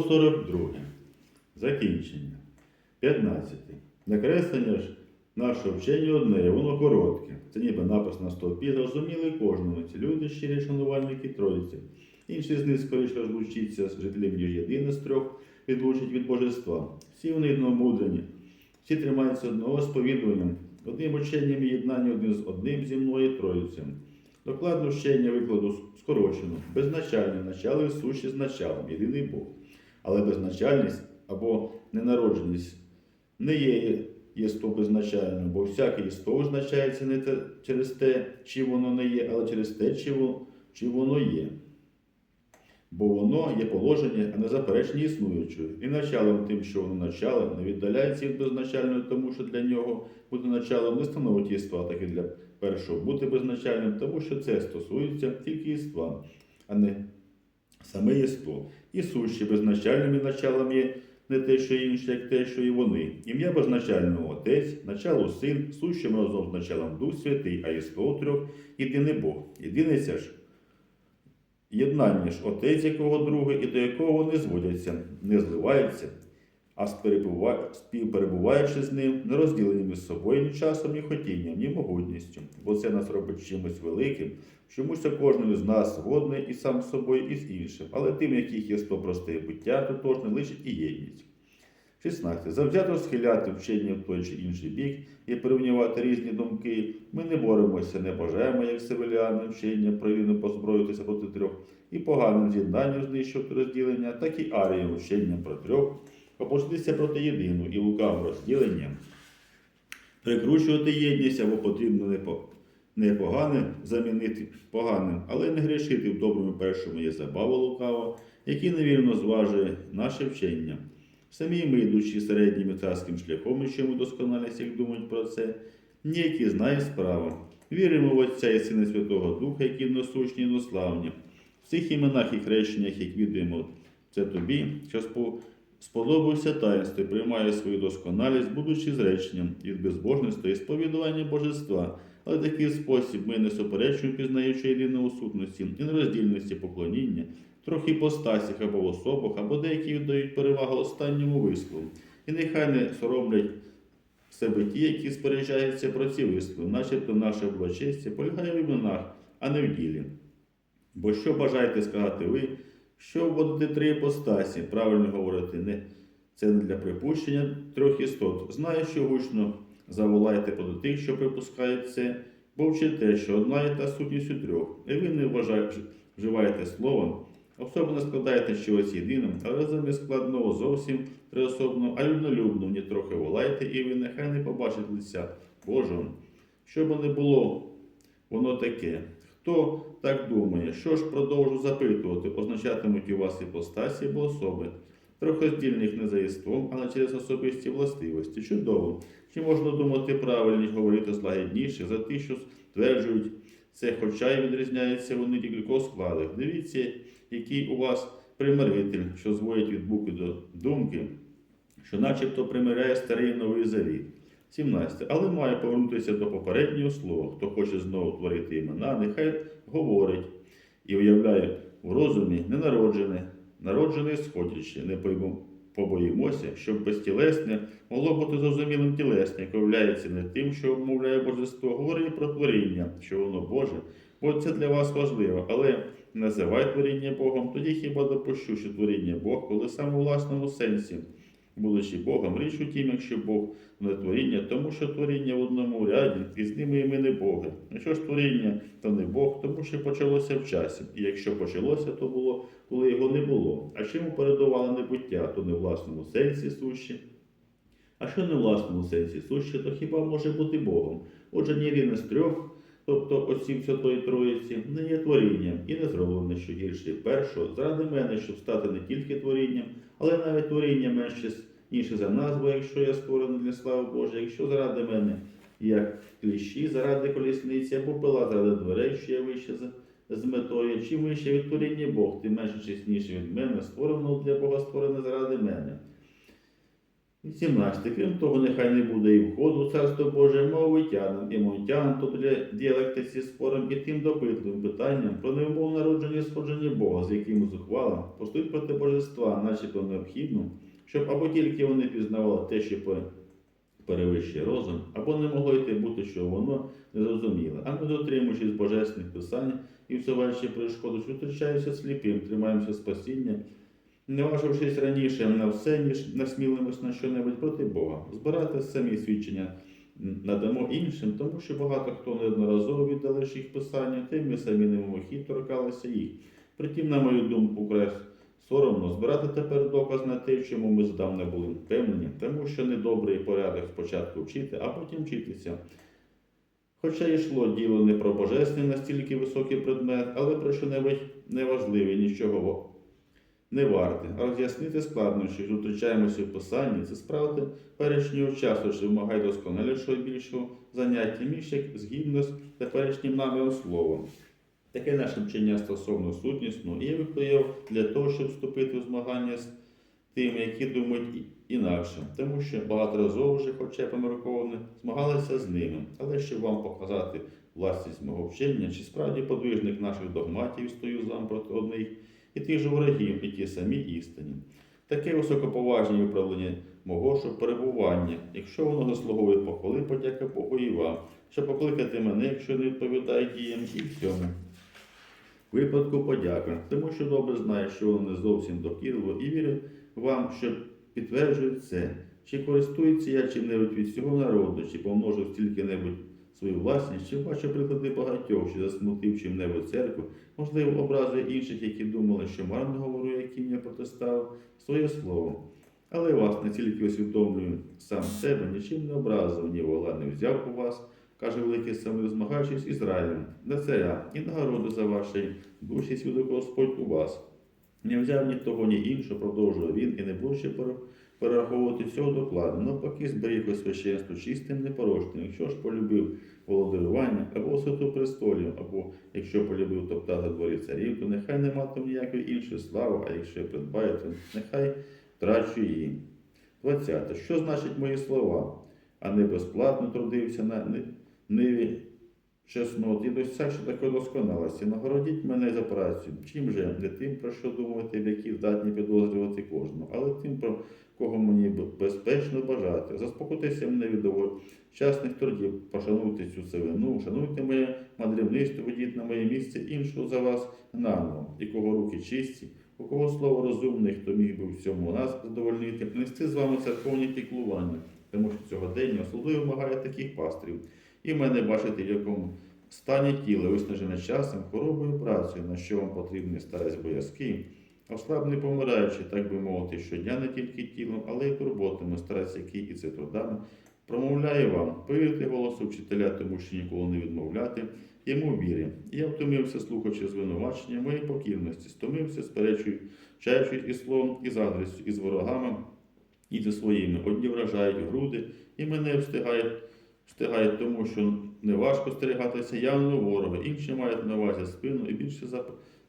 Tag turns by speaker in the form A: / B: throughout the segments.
A: 142. Закінчення. 15. Накреслення ж нашого вчення одне, воно коротке. Це ніби напис на стовпі, зрозуміли кожному. Ці люди щирі шанувальники Троїці. Інші з них скоріше розлучиться з жителів, ніж єдине з трьох відлучить від божества. Всі вони одномудрені, всі тримаються одного сповідуванням, одним ученням і єднання один з одним зі мною Троїцем. Докладно вчення викладу скорочено, безначальне начало і суші з началом, єдиний Бог. Але безначальність або ненародженість не є єство безначальним, бо всяке єство означається не те, через те, чи воно не є, але через те, чи воно, чи воно є. Бо воно є положення, а не заперечення існуючого. І началом тим, що воно начало, не віддаляється від безначального, тому що для нього бути началом не становить єства, так і для першого бути безначальним, тому що це стосується тільки єства, а не саме єство. І сущі безначальними началом є не те, що інше, як те, що і вони. Ім'я безначального Отець, начало Син, сущим разом з началом Дух Святий, а єство трьох єдиний Бог. Єдиниця ж єднання ж Отець, якого другий, і до якого вони зводяться, не зливаються, а співперебуваючи з ним, не розділені між собою ні часом, ні хотінням, ні могутністю, бо це нас робить чимось великим, чомусь кожним з нас водне і сам з собою, і з іншим, але тим, яких є сто просте буття, то лишить і єдність. 16. Завзято схиляти вчення в той чи інший бік і порівнювати різні думки. Ми не боремося, не бажаємо, як сивиляни, вчення провільно позброїтися проти трьох, і поганим з'єднанням знищувати розділення, так і арієм вченням про трьох, опуститися проти єдину і лукавим розділенням, прикручувати єдність або потрібно не по- не поганим замінити поганим, але не грішити в доброму першому є забава лукава, який невірно зважує наше вчення. Самі ми, йдучи середнім і царським шляхом, і чому досконалість, як думають про це, ніякі знає справа. Віримо в Отця і Сина Святого Духа, які носучні і нославні. В цих іменах і хрещеннях, як відаємо, це тобі, що спо- сподобався таїнство, і приймає свою досконалість, будучи зреченням від безбожництва і сповідування божества. Але такий спосіб ми не суперечуємо, пізнаючи єдину сутності і нероздільності поклоніння, трохи постасях або в особах, або деякі віддають перевагу останньому вислову. І нехай не соромлять себе ті, які сперечаються про ці вислови, начебто наше благочестя полягає в іменах, а не в ділі. Бо що бажаєте сказати ви, що вводити три іпостасі, правильно говорити, не це не для припущення трьох істот. Знаю, що гучно заволайте до тих, що припускають це, бо вчите, що одна і та сутність у трьох, і ви не вважаєте, вживаєте словом, особливо складаєте щось єдиним, але замість складного зовсім триособного, а люднолюбно ні трохи волайте, і ви нехай не побачите лиця Божого. Що би не було, воно таке. Хто так думає, що ж продовжу запитувати, означатимуть у вас іпостасі або особи, трохи здільних не за єством, але через особисті властивості. Чудово. Чи можна думати правильніше, говорити злагідніше за ті, що стверджують це, хоча й відрізняються вони кількох складах. Дивіться, який у вас примиритель, що зводить від буки до думки, що начебто примиряє старий новий завіт. 17. Але має повернутися до попереднього слова. Хто хоче знову творити імена, нехай говорить і уявляє в розумі ненароджене, народжене сходяче. Не побоїмося, щоб безтілесне могло бути зрозумілим тілесне, яке являється не тим, що обмовляє божество. Говори про творіння, що воно Боже, бо це для вас важливо. Але називай творіння Богом, тоді хіба допущу, що творіння Бог, коли саме у власному сенсі, будучи Богом, річ у тім, якщо Бог не творіння, тому що творіння в одному ряді, і з ними і ми не Боги. Якщо ж творіння, то не Бог, тому що почалося в часі. І якщо почалося, то було, коли його не було. А чому передувало небуття, то не в власному сенсі сущі. А що не в власному сенсі суще, то хіба може бути Богом? Отже, ні один із трьох, тобто осіб Святої Троїці, не є творінням і не зроблене, що гірше першого, заради мене, щоб стати не тільки творінням, але навіть творіння менше інше за нас, якщо я створений для слави Божої, якщо заради мене, як кліщі, заради колісниці, або пила заради дверей, що я вище за з метою, чим вище від творіння Бог, тим менше чесніше від мене, створено для Бога, створене заради мене. 18. Крім того, нехай не буде і входу в Царство Боже мовитянам і монтянам, тобто для діалекти зі спором і тим допитливим питанням про неумовне народження і сходження Бога, з яким зухвала, постуть проти божества, начебто необхідно, щоб або тільки вони пізнавали те, що перевищує розум, або не могло йти бути, що воно незрозуміле, а ми дотримуючись божественних писань і всуваючи перешкоду, що втрачаємося сліпим, тримаємося спасіння, не важившись раніше на все, ніж насмілимось на що-небудь проти Бога, збирати самі свідчення надамо іншим, тому що багато хто неодноразово віддали їх писання, тим ми самі немимохід торкалися їх. Притім, на мою думку, край соромно збирати тепер доказ на те, в чому ми здавна були впевнені, тому що недобрий порядок спочатку вчити, а потім вчитися. Хоча йшло діло не про божественний настільки високий предмет, але про що-небудь неважливе, нічого не варте, а роз'яснити складнощі, що втручаємося в писанні, це справити перечнього часу, що вимагає досконалішого і більшого заняття, між як згідно з теперішнім наміром словом. Таке наше вчення стосовно сутнісного, і викликав для того, щоб вступити в змагання з тими, які думають інакше, тому що багаторазово вже, хоча й помірковано, змагалися з ними. Але щоб вам показати власність мого вчення, чи справді подвижник наших догматів стою зам проти одних і тих же ворогів, і ті самі істині. Таке високоповажне виправлення мого ж перебування, якщо воно заслуговує похвали, подяка Богу і вам, щоб покликати мене, якщо не відповідає діям, і всьому. Випадку подяка, тому що добре знає, що воно не зовсім докірливо, і вірю вам, що підтверджує це. Чи користується я чим-небудь від всього народу, чи помножив стільки-небудь свою власність, чи бачу приклади багатьох, що засмутив чим-небудь церкву, можливо, образує інших, які думали, що марно говорю, яким я протиставив своє слово. Але вас не тільки усвідомлюю сам себе, нічим не образив, ні вола не взяв у вас, каже великий самий змагаючись Ізраїлем, на царя і нагороду за ваші душі свідок Господь у вас. Не взяв ні того, ні іншого, продовжує він, і не був ще пере- перераховувати всього докладу. Навпаки, зберіг у священство чистим, непорочним, якщо ж полюбив володарювання або святу престолів, або якщо полюбив топтати дворі царів, то нехай не матиме ніякої іншої слави, а якщо придбає, то нехай втрачу її. 20. Що значить мої слова? А не безплатно трудився на ниві чеснот і досягши такої досконалості. Нагородіть мене за працю. Чим же? Не тим, про що думати, в які здатні підозрювати кожного, але тим, про кого мені безпечно бажати. Заспокойтеся мене від частних трудів, пошануйте цю сивину, шануйте моє мандрівництво, ведіть на моє місце іншого за вас гнаного, і кого руки чисті, у кого слово розумне, хто міг би всьому нас задовольнити, нести з вами церковні піклування, тому що цього дня особливо вимагає таких пастрів. І мене бачите, в якому стані тіла, виснажене часом, хворобою працею, на що вам потрібний старець боязкий, ослаб не помираючи, так би мовити, щодня не тільки тілом, але й турботами, старець який і це трудами, промовляє вам, повірте голосу вчителя, тому що ніколи не відмовляти, йому вірі. Я втомився, слухаючи звинувачення моєї покірності, стомився, сперечуючись із словом, і з заздрістю, і з ворогами, і зі своїми. Одні вражають груди, і мене встигають встигають тому, що неважко стерігатися явного ворога, інші мають на увазі спину і більше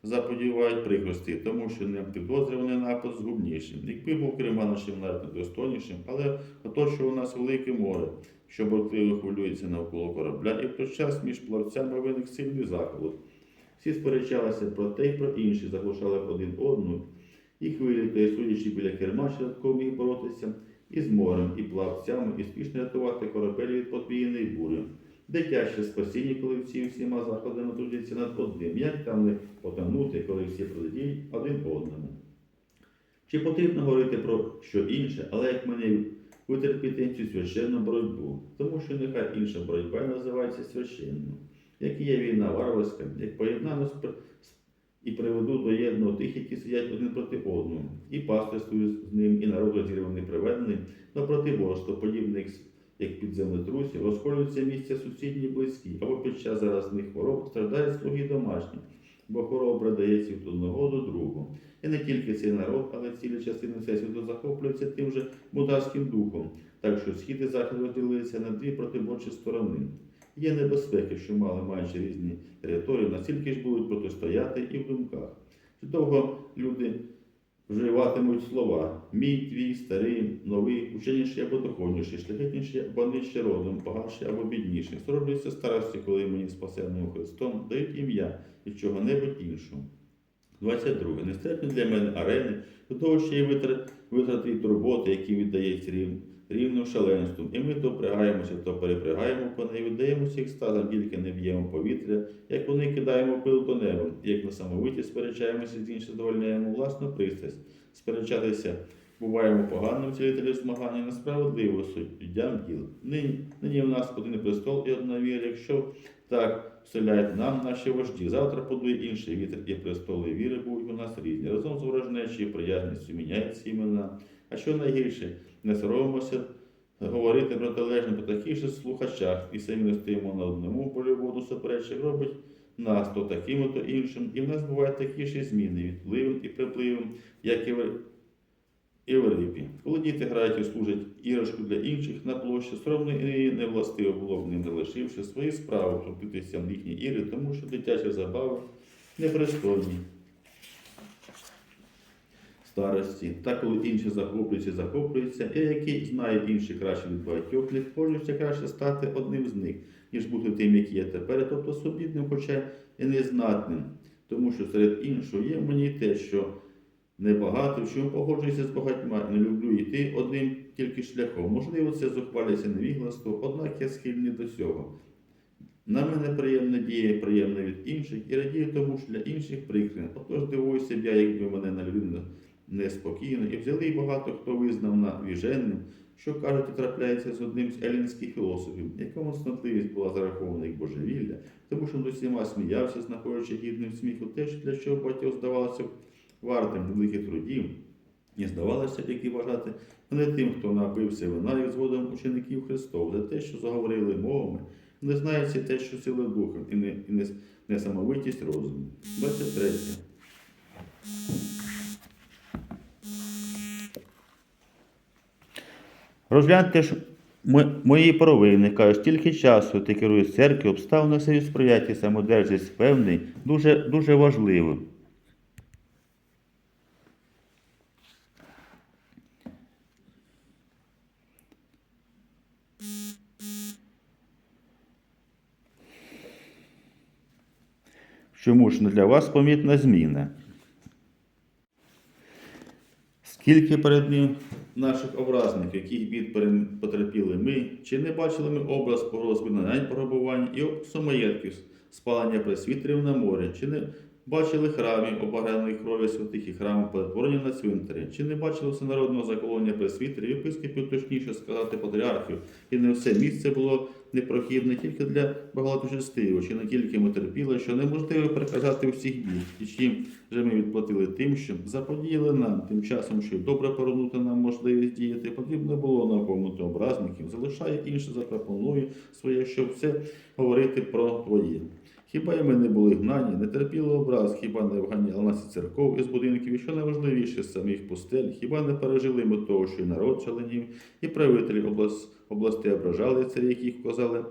A: заподівають прикрості, тому що не підозрюваний напад згубнішим. Якби був Крим нашим навіть недостойнішим, але оточує нас велике море, що бортливо хвилюється навколо корабля, і в той час між плавцями виник сильний заколот. Всі сперечалися про те й про інші, заглушали один одну, і хвилі, та й судячи біля керма, швидко міг боротися і з морем, і плавцями, і спішно рятувати корабель від подвійної бурі. Дитяче спасіння, коли всі всіма заходами трудяться над одним. Як там не потонути, коли всі протидіють один одному? Чи потрібно говорити про що інше, але як мені витерпіти цю священну боротьбу? Тому що нехай інша боротьба називається священною. Як і є війна варварська, як поєднано з- і приведу до єдного тих, які сидять один проти одного, і пастирствую з ним, і народ розірваний приведений, но протиборство, подібне як, як під землетрусів, розколюються місця сусідні близькі, або під час заразних хвороб страждають слуги домашні, бо хвороба передається від одного до другого. І не тільки цей народ, але цілі частини всесвіту захоплюються тим же мударським духом, так що схід і захід розділилися на дві протиборчі сторони. Є небезпеки, що мали маючи різні території, настільки ж будуть протистояти і в думках. Чи довго люди вживатимуть слова мій, твій, старий, новий, ученіший або духовніший, шляхетніший або нижче родом, багатший або бідніший. Сороблюся старості, коли мені спасенним Христом дають ім'я і чого-небудь іншого. 22. Нестерпні для мене арени, до того ще й витр- витрати і турботи, які віддається рів, рівним шаленством. І ми то впрягаємося, то перепрягаємо коней, віддаємося екстазам, тільки не б'ємо повітря, як вони кидаємо пил до неба, як на самовиті сперечаємося з іншим задовольняємо власну пристрасть. Сперечатися буваємо поганим цілителем змагання, несправедливо суддям діл. Нині, нині в нас один престол і одна віра, якщо так вселяють нам наші вожді. Завтра подує інший вітер, і престоли віри будуть у нас різні. Разом з ворожнечою приязністю міняються імена. А що найгірше, не соромимося говорити протилежно по таких же слухачах, і самі не стоїмо на одному полі воду робить нас то таким, то іншим. І в нас бувають такі ж зміни відпливом і припливом, як і в і в рибі. Коли діти грають і служать іграшку для інших на площі, соромно і невластиво було б ним залишивши свої справи, втрутитися в їхні ігри, тому що дитячі забави непристойні. Старості, та коли інші захоплюються, захоплюються, і які знають інші краще від багатьох, не хочеться краще стати одним з них, ніж бути тим, який є тепер, тобто собідним, хоча і незнатним. Тому що серед іншого є мені те, що небагато, в чому погоджуюся з багатьма, не люблю йти одним тільки шляхом. Можливо, це зухваляться невігластво, однак я схильний до цього. На мене приємна діє, приємна від інших, і радію тому, що для інших прикре. Отож дивуюся б я, якби мене на людину неспокійно, і взяли й багато хто визнав на віженним, що кажуть, трапляється з одним з елінських філософів, якому снотливість була зарахована як божевілля, тому що над усіма сміявся, знаходячи гідним сміху, те, для чого багатьох здавалося б вартим великих трудів. І здавалося б, як і вважати, не тим, хто напився вина, як згодом учеників Христов, за те, що заговорили мовами, не знається те, що сила духа, і не, і не, несамовитість розуму. 23. Розгляньте ж мої провини, кажуть, стільки часу ти керуєш церквою, обставини собі сприяття самодержість певний, дуже, дуже важливо. Чому ж не для вас помітна зміна? Скільки перед ним наших образників, яких бід потерпіли ми, чи не бачили ми образ погроз винань пограбувань і сумаєтків спалення присвітрів на морі, чи не бачили храмів, обагрених кров'ю святих і храмів, перетворені на цвинтарі, чи не бачили всенародного заколоння пресвітерів, єпископів, точніше сказати, патріархів, і не все місце було непрохідне тільки для багаточестивого, чи не тільки ми терпіли, що неможливо переказати усіх бід, і чим же ми відплатили тим, що заподіяли нам, тим часом, що добре повернути нам можливість діяти, потрібно було наповнити образників, залишає інше, запропонує своє, щоб все говорити про твоє. Хіба й ми не були гнані, не терпіли образ, хіба не вганяли нас із церков, із будинків, і що найважливіше з самих пустель, хіба не пережили ми того, що й народ шаленів, і правителі облас, областей ображали царі, яких вказали,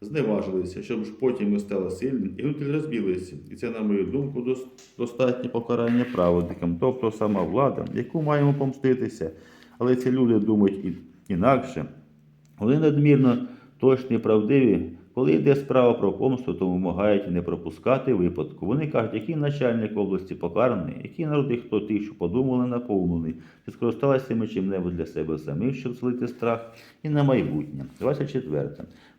A: зневажилися, щоб ж потім ми стали сильним і внутрі розбілися. І це, на мою думку, дос- достатнє покарання праведникам, тобто сама влада, яку маємо помститися. Але ці люди думають інакше. Вони надмірно точні, правдиві. Коли йде справа про помсту, то вимагають не пропускати випадку. Вони кажуть, який начальник області покараний, який народ і хто тих, що подумали, наповнений, чи скористалися ми чим-небудь для себе самих, щоб злити страх, і на майбутнє. 24.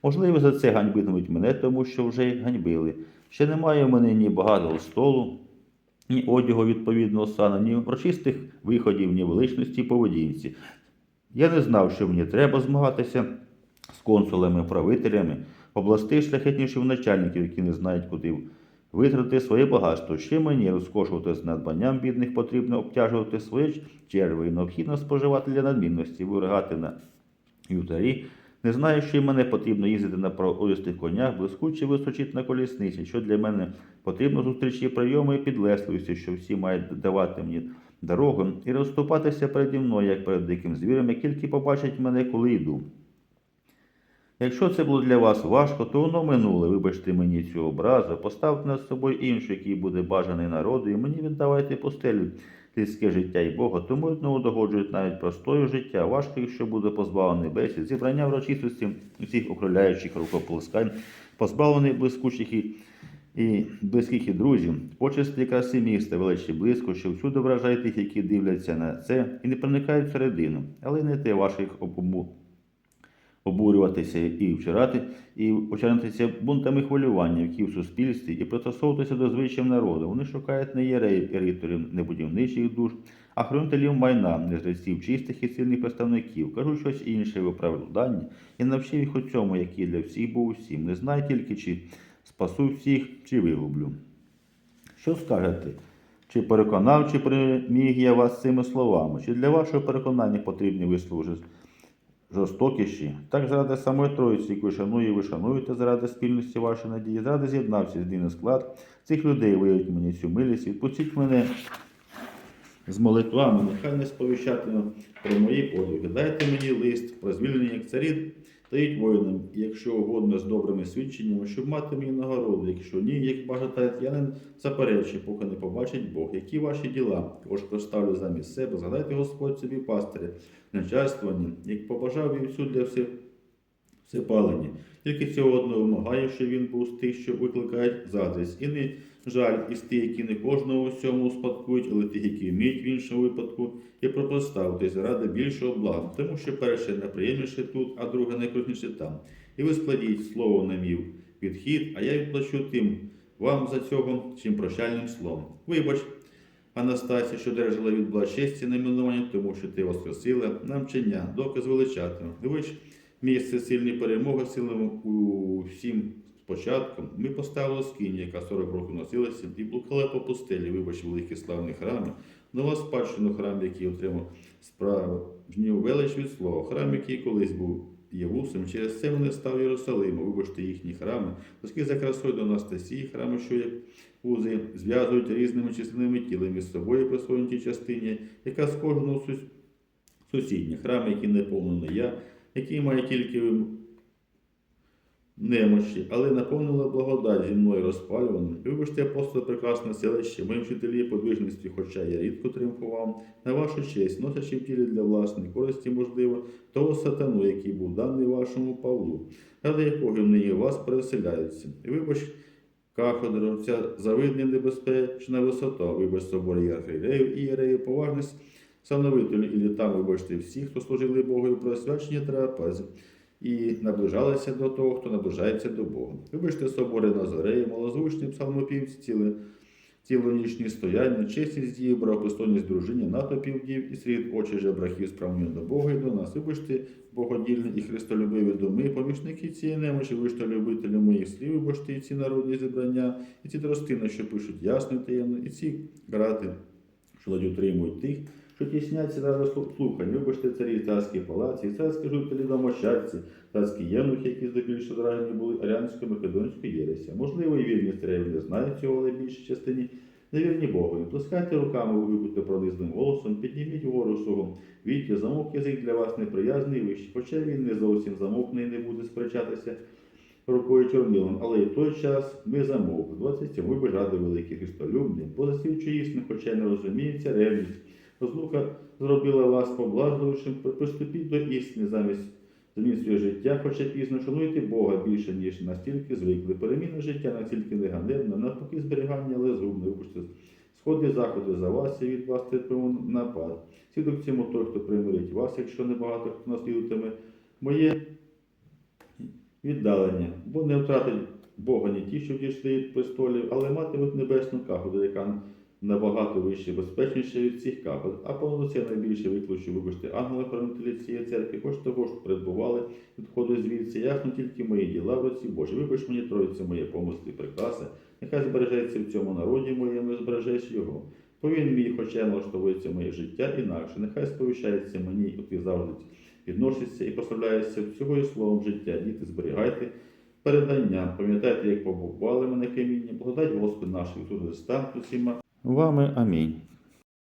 A: Можливо, за це ганьбитимуть мене, тому що вже ганьбили. Ще немає в мене ні багатого столу, ні одягу відповідного сану, ні урочистих виходів, ні величності поведінці. Я не знав, що мені треба змагатися з консулами, правителями, областей шляхетніших начальників, які не знають, куди витратити своє багатство. Ще мені розкошувати з надбанням бідних потрібно обтяжувати своє черви і необхідно споживати для надмінності, виригати на ютарі. Не знаю, що й мене потрібно їздити на проїстих конях, блискуче височити на колісниці, що для мене потрібно зустрічі прийоми і підлесливості, що всі мають давати мені дорогу і розступатися переді мною, як перед диким звіром, як тільки побачать мене, коли йду. Якщо це було для вас важко, то воно минуле. Вибачте мені цю образу, поставте над собою іншу, який буде бажаний народу, і мені віддавайте постелю людське життя і Бога, тому одному догоджують навіть простою життя. Важко, якщо буде позбавлений бесід, зібрання врочистості усіх округляючих рукоплескань, позбавлений блискучих і і близьких і друзів, почесті краси міста, величі близько, що всюди вражає тих, які дивляться на це і не проникають всередину, але не те ваших обому обурюватися і вчирати, і очарнитися бунтами хвилювання, які в суспільстві, і пристосовуватися до звичаїв народу. Вони шукають не єреїв і риторів, не будівничих душ, а хронителів майна, не жреців чистих і сильних представників. Кажу щось інше в оправданні. Я навчив їх у цьому, який для всіх був усім. Не знаю тільки, чи спасу всіх, чи вигублю. Що скажете? Чи переконав, чи приміг я вас цими словами? Чи для вашого переконання потрібні жорст- жорстокіші? Так заради самої Троїці, яку шаную і ви шануєте, заради спільності вашої надії, заради з'єднався з склад цих людей, виявить мені цю милість, відпустіть мене з молитвами, нехай не сповіщатиме про мої подвиги. Дайте мені лист про звільнення як царі дають воїнам, якщо угодно з добрими свідченнями, щоб мати мені нагороду. Якщо ні, як бажаєте, янин, заперечує, поки не побачить Бог. Які ваші діла? Кож поставлю замість себе. Згадайте Господь собі пастиря, начальствувані, як побажав вівцю для всіх всепалені. Тільки цього одного вимагає, що він був з тих, що викликають заздрість. І не жаль із тих, які не кожного у всьому успадкують, але тих, які вміють в іншому випадку, і протиставтесь заради більшого блага, тому що перше неприємніше тут, а друге найкрутніше там. І ви складіть слово на мій відхід, а я відплачу тим вам за цього чим прощальним словом. Вибач, Анастасія, що держала від благочесті найменування, тому що ти воскресила навчання, доказ величатиме. Дивись, місце сильні перемоги силами у всім спочатку. Ми поставили скині, яка 40 років носилася, і блукала по пустелі, вибач, великі славні храми, нова спадщину храм, який отримав справжню велич від слова, храм, який колись був Євусом, через це вони став Єрусалимом, вибачте їхні храми, оскільки за красою до Анастасії, храми, що як узи, зв'язують різними численними тілами з собою при частині, яка з кожного сус... сусідня, храми, які не повнений я, який має тільки немощі, але наповнила благодать зі мною розпалюваним. Вибачте, апостол, прекрасне селище, моїм вчителі подвижності, хоча я рідко тріумфував, на вашу честь, носячи в тілі для власної користі, можливо, того сатану, який був даний вашому Павлу, ради якого нині вас переселяються. І вибач, кафедру, ця завидна небезпечна висота, вибач соборі архієреїв і єреїв, поважність Сановителю і літам, вибачте, всіх, хто служили Богу і просвячення трапези, і наближалися до того, хто наближається до Бога. Вибачте собори Назареї, малозвучні псалмопівці, ціле, цілонічні стояння, чесність дії, бракостойність дружині, натопів дів і слід очі жебрахів справлення до Бога і до нас. Вибачте, богодільні і христолюбиві доми, помічники цієї немочі, вибачте, любителі моїх слів, вибачте, і ці народні зібрання, і ці тростини, що пишуть ясно і таємно, і ці грати, що ледь утримують тих, що тісняться зараз слухань, вибачте царі царські палаці, царські жителі домощадці, царські євнухи, які здебільшого зранені були аріанською македонською єресі. Можливо, і вірні цареві не знають цього, але в більшій частині невірні Богові. Плескайте руками, вигукуйте пронизливим голосом, підніміть вгору свого віття, замовк язик для вас неприязний вищий, хоча він не зовсім замовкне і не буде сперечатися рукою чорнилом, але і в той час ми замовкли. 27 ви ради великі христолюбні, бо засвідчує істину, хоча й не розуміється ревність. Розлука зробила вас поблажливішим, приступіть до істини замість змін своє життя, хоча пізно шануйте Бога більше, ніж настільки звикли. Переміна життя настільки не ганебна, навпаки зберігання, але згубне. Вибачте, сходи заходи за вас і від вас терпимо напад. Свідок цьому той, хто примирить вас, якщо небагато хто наслідуватиме моє віддалення, бо не втратить Бога не ті, що дійшли від престолів, але матимуть небесну кафедру, яка набагато вище, безпечніше від всіх кафедр, а повноцінно найбільше викличу, вибачте, ангели цієї церкви, хоч того ж перебували відходу звідси, ясно тільки мої діла в руці Божі. Вибач мені, Тройце, моє помисли, прикраси, нехай збережеться в цьому народі моєму, і збережеш його. Повін мій, хоча налаштовується моє життя інакше, нехай сповіщається мені, от і завжди відноситься і прославляється всього і словом життя. Діти, зберігайте передання, пам'ятайте, як побували мене каміння, благодать Господь наш Ісус Христа усіма. Вами амінь.